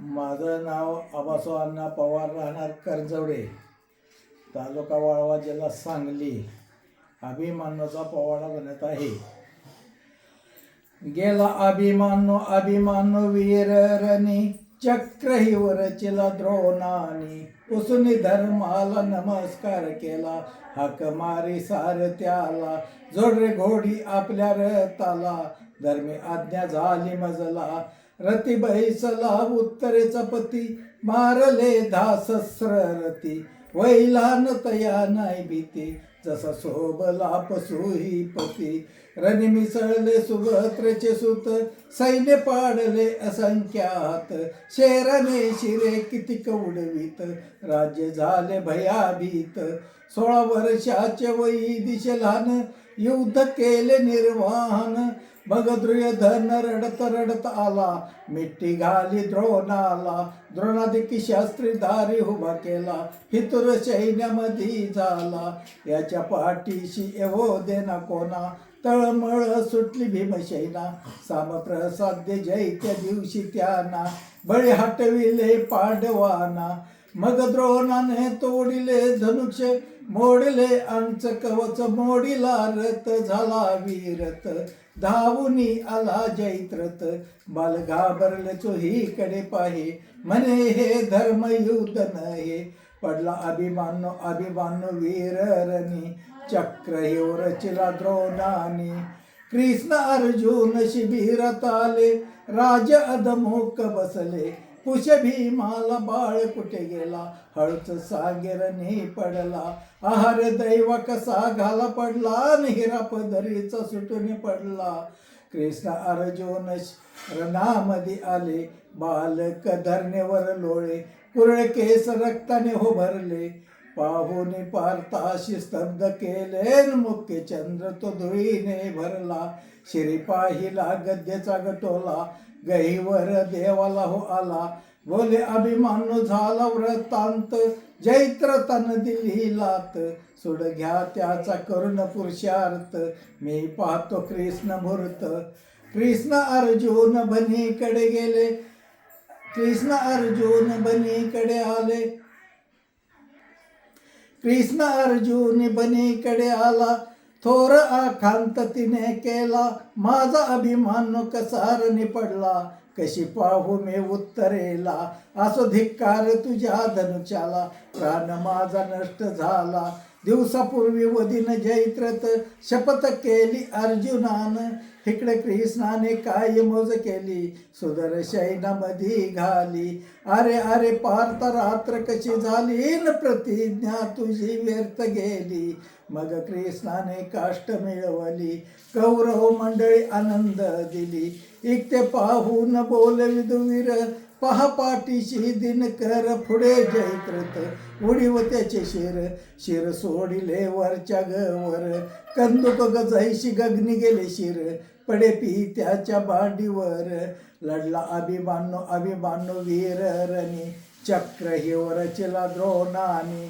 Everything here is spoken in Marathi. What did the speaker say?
माझं नाव आबासो अण्णा पवार राहणार करजवडे तालुका वाळवा जिल्हा सांगली. अभिमानाचा पवाडा बनत आहे. गेला अभिमानो अभिमानो वीर रणी चक्र ही वरचिला द्रोणानी. उसुनी धर्माला नमस्कार केला हक मारी सार त्याला जोड घोडी आपल्या रताला धर्मी आज्ञा झाली मजला रती बैसला उत्तरेचा पती मारले धासस्र रती वैलान तया नाही भीती जसा सोबला पशुही पती. रणी मिसळले सुभद्रेचे सुत सैन्य पाडले असंख्यात. शेराने शिरे किती उडवीत राज्य झाले भयाभीत. सोळा वर्षाचे वयी दिशेलान युद्ध केले निर्वाहन मग दुर्योधन रडत रडत आला मिट्टी घाली द्रोणाला. द्रोणादिकी शास्त्री धारी उभा केला हितुर सैन्यामध्ये झाला. याच्या पाठीशी एवो देना कोणा. तळमळ सुटली भीमशैना सामप्रसाद्य जैत्या दिवशी त्यांना. बळी हटविले पांडवाना. मग द्रोणाने तोडिले धनुष्य मोडले अंच कवच. मोडिला रथ झाला वीरत धावुनी आला जैत्रत. बाल घाबरले चोहीकडे पाहे. म्हणे हे धर्म युद्ध नये पडला अभिमानो अभिमानो वीररणी. चक्र हिव रचिला द्रोणानी. कृष्ण अर्जुन शिबिरात आले. राज अधमोक बसले. कुश भीमाला बाळ कुठे गेला हळूच नाही पडला. आहार दैव कसा घाला पडला आणि हिरा पदरीचा सुटून पडला. कृष्ण अर्जुन रणामध्ये आले बालक धरणेवर लोळे कुरळ केस रक्ताने हो भरले पाहुणे पारताशी स्तब्ध केले मुख्य चंद्र तो धुळीने भरला. शिरी पाहिला गद्याचा गटोला गहीवर देवाला हो आला. बोले अभिमान झाला व्रतांत. जैत्र तन दिली लात सोड घ्या त्याचा करुण पुरुषार्थ. मी पाहतो कृष्ण मूर्त. कृष्ण अर्जुन बनीकडे गेले. कृष्ण अर्जुन बनीकडे आले. कृष्ण अर्जुन बनीकडे आला. थोर आखांत तिने केला. माझा अभिमान कसार निपडला. कशी पाहू मी उत्तरेला. असो धिक्कार तुझ्या धनुच्याला. प्राण माझा नष्ट झाला. दिवसापूर्वी वदीन जैत्रत शपथ केली अर्जुनान. इकडे कृष्णाने काय मोज केली? सुदर घाली. अरे अरे पार्थ रात्र कशी झाली? न प्रतिज्ञा तुझी व्यर्थ गेली. मग कृष्णाने काष्ट मिळवली. कौरव मंडळी आनंद दिली. इकते पाहून बोल विदुवीर दिन कर दिनकर पुढे जयत्रत उडीव त्याचे शिर शिर सोडिले वरच्या गवर. कंदुक गजाईशी गगनी गेले शिर पडे पी त्याच्या बांडीवर लढला अभिमानो अभिमानो वीर रणी चक्र हिवर चिला द्रोणानी.